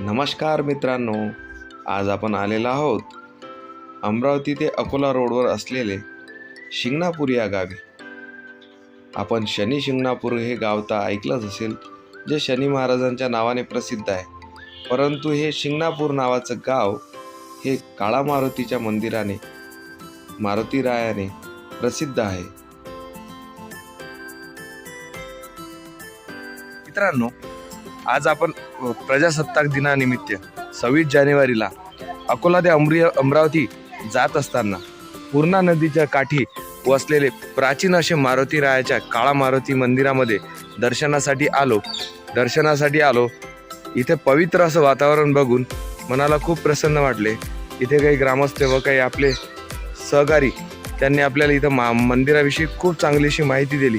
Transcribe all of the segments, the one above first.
नमस्कार मित्रांनो आज आपण आलेलो आहोत अमरावती ते अकोला रोडवर असलेले शिंगणापूर या गावी. आपण शनी शिंगणापूर हे गाव तर ऐकलंच असेल जे शनी महाराजांच्या नावाने प्रसिद्ध आहे. परंतु हे शिंगणापूर नावाचं गाव हे काळा मारुतीच्या मंदिराने मारुतीरायाने प्रसिद्ध आहे. मित्रांनो आज आपण प्रजासत्ताक दिनानिमित्त सव्वीस जानेवारीला अकोला ते अमरी अमरावती जात असताना पूर्णा नदीच्या काठी वसलेले प्राचीन असे मारुती रायाच्या काळा मारुती मंदिरामध्ये दर्शनासाठी आलो. दर्शनासाठी आलो. इथे पवित्र असं वातावरण बघून मनाला खूप प्रसन्न वाटले. इथे काही ग्रामस्थ व काही आपले सहकारी त्यांनी आपल्याला इथं मा मंदिराविषयी खूप चांगलीशी माहिती दिली.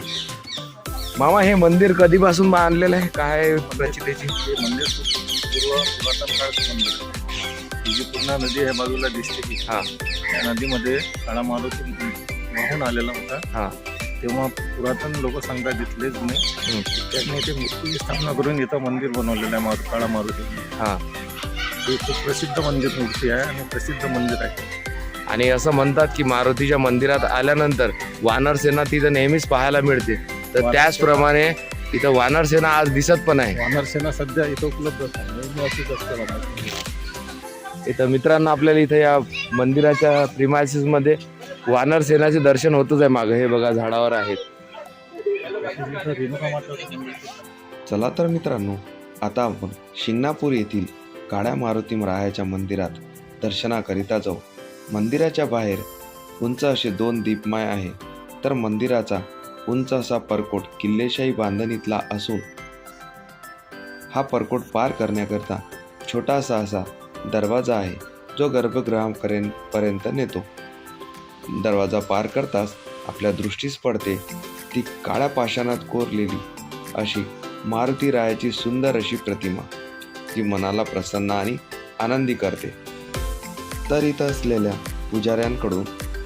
मामा हे मंदिर कधीपासून बांधलेलं आहे काय हे मंदिर पूर्व पुरातन काळात मंदिर आहे. ही जी पूर्णा नदी आहे बाजूला दिसते की हा. त्या नदीमध्ये काळा मारुती वाहून आलेला होता हा. तेव्हा पुरातन लोक सांगतात इथले जुने हम्म. त्यांनी ते मूर्तीची स्थापना करून इथं मंदिर बनवलेलं आहे मारु काळा मारुती हा हे खूप प्रसिद्ध मंदिर मूर्ती आहे आणि प्रसिद्ध मंदिर आहे आणि असं म्हणतात की मारुतीच्या मंदिरात आल्यानंतर वानर सेना तिथं नेहमीच पाहायला मिळते तर त्याचप्रमाणे इथं वानर सेना आज दिसत पण आहे. वानर सेना सध्या इथं उपलब्ध. इथं मित्रांनो आपल्याला इथं या मंदिराच्या प्रिमायसिसमध्ये वानर सेनाचे दर्शन होतच आहे मागं. हे बघा झाडावर आहेत. चला तर मित्रांनो आता आपण शिंगणापूर येथील काळ्या मारुती रायाच्या मंदिरात दर्शनाकरिता जाऊ. मंदिराच्या बाहेर उंच असे दोन दीपमाय आहे. तर मंदिराचा उंच असा परकोट किल्लेशाही बांधणीतला असून हा परकोट पार करण्याकरता छोटासा असा दरवाजा आहे जो गर्भगृहापर्यंत पर्यंत नेतो. दरवाजा पार करताच आपल्या दृष्टीस पडते ती काळ्या पाषाणात कोरलेली अशी मारुती रायाची सुंदर अशी प्रतिमा जी मनाला प्रसन्न आणि आनंदी करते. तर इथं असलेल्या पुजाऱ्यांकडून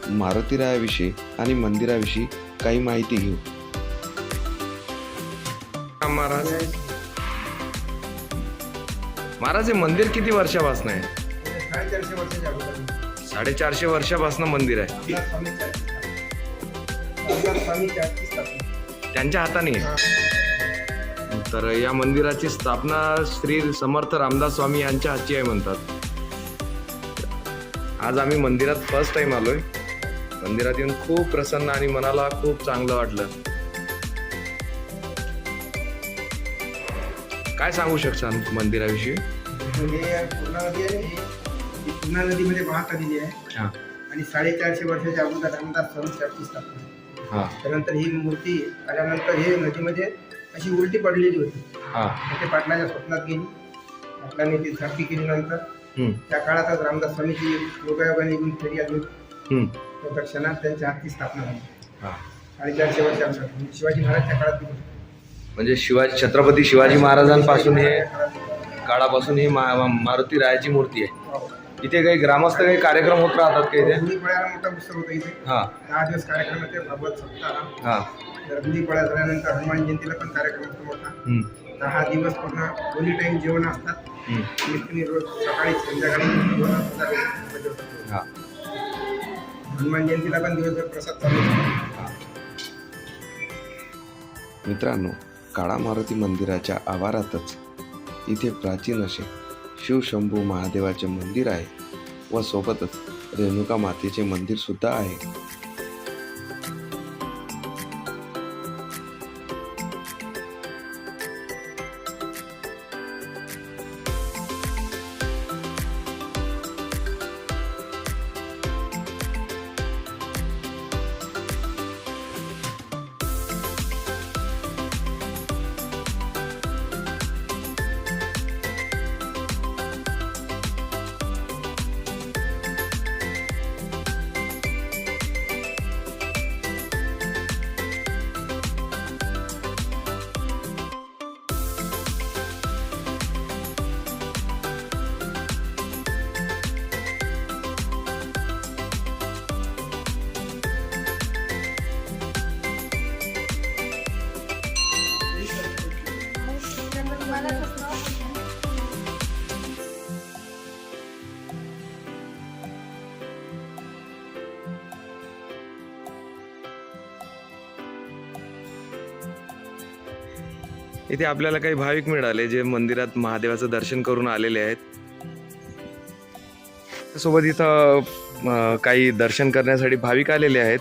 मारुती रायाविषयी आणि मंदिराविषयी काही माहिती घेऊ. महाराज. महाराज हे मंदिर किती वर्षापासून आहे? साडेचारशे वर्षाच्या अगोदर साडेचारशे वर्षापासून मंदिर आहे. स्वामीच्या हातची स्थापना. त्यांच्या हाताने आहे. तर या मंदिराची स्थापना श्री समर्थ रामदास स्वामी यांच्या हातची आहे म्हणतात. आज आम्ही मंदिरात फर्स्ट टाइम आलोय. मंदिरात येऊन खूप प्रसन्न आणि मनाला खूप चांगलं वाटलं. काय सांगू शकता मंदिराविषयी? म्हणजे पूर्णा नदी आहे ही पूर्णा नदीमध्ये आहे. हा. आणि साडेचारशे वर्षाच्या अगोदर रामदास स्वामीच्या हातची स्थापना हा. त्यानंतर ही मूर्ती आल्यानंतर ही नदीमध्ये अशी उलटी पडलेली होती. हा. ते पाटलाच्या स्वप्नात गेली. पाटलाने ती सारखी केली नंतर. त्या काळातच रामदास स्वामीची योगायोगाने निघून फेरी आली होती. हम्म, त्या क्षणात त्यांच्या हातची स्थापना झाली. साडेचारशे वर्षानंतर. म्हणजे शिवाजी महाराजच्या काळात ती. म्हणजे शिवाजी छत्रपती शिवाजी महाराजांपासून हे काळापासून ही मा मारुती रायाची मूर्ती आहे. हो. इथे काही ग्रामस्थ काही कार्यक्रम होत राहतात का इथे? मोठा पुस्तक होतं इथे. हा. दहा दिवस कार्यक्रम होते भागवत सप्ताह. हा. तर गुढीपाड्या झाल्यानंतर हनुमान जयंतीला पण कार्यक्रम होतो दहा दिवस पूर्ण दोन्ही टाईम जेवण असतात. रोज सकाळी संध्याकाळी. हा. हनुमान जयंतीला पण दिवसभर प्रसाद चालू मित्रांनो काळा मारुती मंदिराच्या आवारातच इथे प्राचीन असे शिवशंभू महादेवाचे मंदिर आहे व सोबतच रेणुका मातेचे मंदिर सुद्धा आहे. इथे आपल्याला काही भाविक मिळाले जे मंदिरात महादेवाचं दर्शन करून आलेले आहेत. सोबत इथं काही दर्शन करण्यासाठी भाविक आलेले आहेत.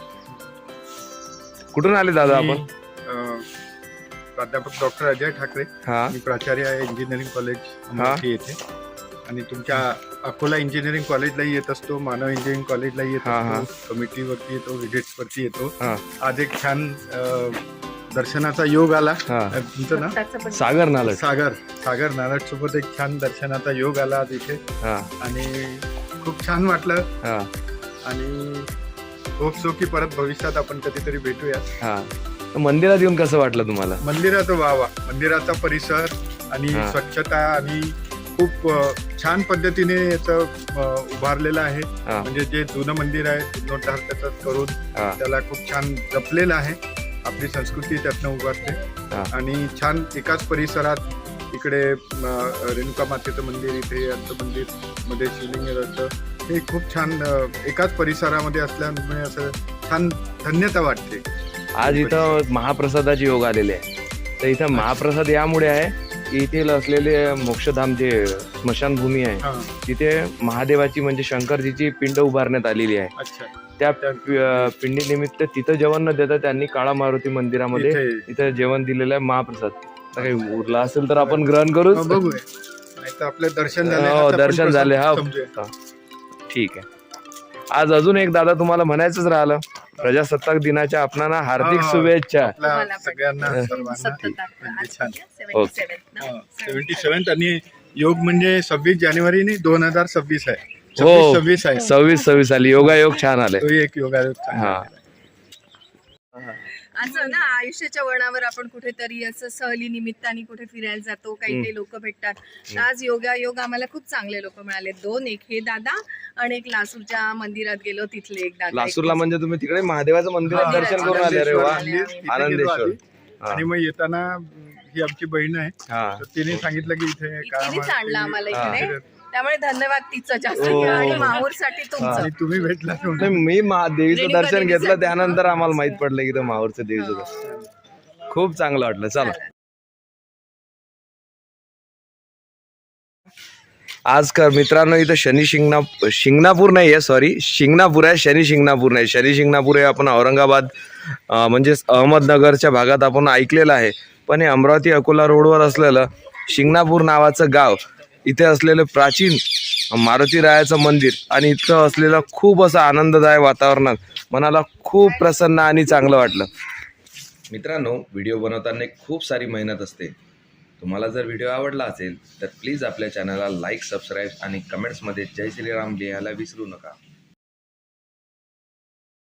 कुठून आले दादा आपण? प्राध्यापक डॉक्टर अजय ठाकरे. हा. मी प्राचार्य आहे इंजिनिअरिंग कॉलेज अमरावती येथे आणि तुमच्या अकोला इंजिनिअरिंग कॉलेजलाही येत असतो मानव इंजिनिअरिंग कॉलेजलाही येत हा, हा. असतो कमिटीवरती येतो विजिट्स वरती येतो. हा. आज एक छान अ, दर्शनाचा योग आला. हा. अ, तुमचं ना सागर नालट. सागर. सागर नारट सोबत एक छान दर्शनाचा योग आला आज इथे. हा. आणि खूप छान वाटलं. हा. आणि होप सो की परत भविष्यात आपण कधीतरी भेटूया हा. मंदिरात येऊन कसं वाटलं तुम्हाला? मंदिराचं वावा. मंदिराचा परिसर आणि हा. स्वच्छता आणि खूप अ, छान पद्धतीने याचं अ, उभारलेलं आहे. हा. म्हणजे जे जुनं मंदिर आहे जीर्णोद्धार त्याचा करून हा. त्याला खूप छान जपलेलं आहे. आपली संस्कृती त्यातनं उभारते. आणि छान एकाच परिसरात इकडे रेणुका मातेचं मंदिर इथे यांचं मंदिरमध्ये शिवलिंगाचं हे खूप छान अ, एकाच परिसरामध्ये असल्यामुळे असं छान धन्यता वाटते. आज इथं महाप्रसादाचे योग आलेले आहे. तर इथं महाप्रसाद यामुळे आहे इथे असलेले मोक्षधाम जे स्मशानभूमी आहे तिथे महादेवाची म्हणजे शंकरजीची पिंड उभारण्यात आलेली आहे. त्या पि- अं, पिंडीनिमित्त तिथं जेवण न देता त्यांनी काळा मारुती मंदिरामध्ये इथे इथं जेवण दिलेलं आहे महाप्रसाद. काही उरला असेल तर आपण ग्रहण करू आपलं दर्शन हो, दर्शन झाले, हा. ठीक आहे. आज अजून एक दादा तुम्हाला म्हणायचंच राहिलं. प्रजासत्ताक दिनाच्या आपणाला हार्दिक. शुभेच्छा. सगळ्यांना आणि योग म्हणजे सव्वीस जानेवारी नाही दोन हजार सव्वीस आहे. हो. सव्वीस सव्वीस आहे. सव्वीस सव्वीस आली. योगायोग छान आले. तो एक योगायोग हा. असं ना आयुष्याच्या वळणावर आपण कुठेतरी असं सहली निमित्ताने कुठे फिरायला जातो काही काही लोक भेटतात. आज योगा योग आम्हाला खूप चांगले लोक मिळाले. दोन एक हे दादा आणि एक लासूरच्या मंदिरात गेलो तिथले एक दादा. लासूरला म्हणजे तुम्ही तिकडे महादेवाचं मंदिरात मंदिरात दर्शन करून आले वा. आनंदेश्वर. मंदिर. आणि मग येताना ही आमची बहीण आहे. तर तिने सांगितलं की इथे आणलं आम्हाला इकडे. त्यामुळे धन्यवाद तिचं जास्त हो. आणि माहूरसाठी तुमचं. आणि तुम्ही भेटला नाही, मी महा- देवीचं रेणुका दर्शन घेतलं. त्यानंतर आम्हाला माहीत पडलं की ते माहूरचं देवीचं दर्शन. खूप चांगलं वाटलं. चला. आज कर मित्रांनो इथं शनी शिंगणा शिंगणापूर नाही आहे सॉरी शिंगणापूर आहे शनी शिंगणापूर नाही. शनी शिंगणापूर हे आपण औरंगाबाद अं, म्हणजेच अहमदनगरच्या भागात आपण ऐकलेलं आहे. पण हे अमरावती अकोला रोडवर असलेलं शिंगणापूर नावाचं गाव इथे असलेलं प्राचीन मारुती रायाचं मंदिर आणि इथं असलेलं खूप असं आनंददायक वातावरणात मनाला खूप प्रसन्न आणि चांगलं वाटलं. मित्रांनो व्हिडिओ बनवताना खूप सारी मेहनत असते. तुम्हाला जर व्हिडिओ आवडला असेल तर प्लीज आपल्या चॅनलला लाईक सबस्क्राईब आणि कमेंट्समध्ये जय श्रीराम लिहायला विसरू नका.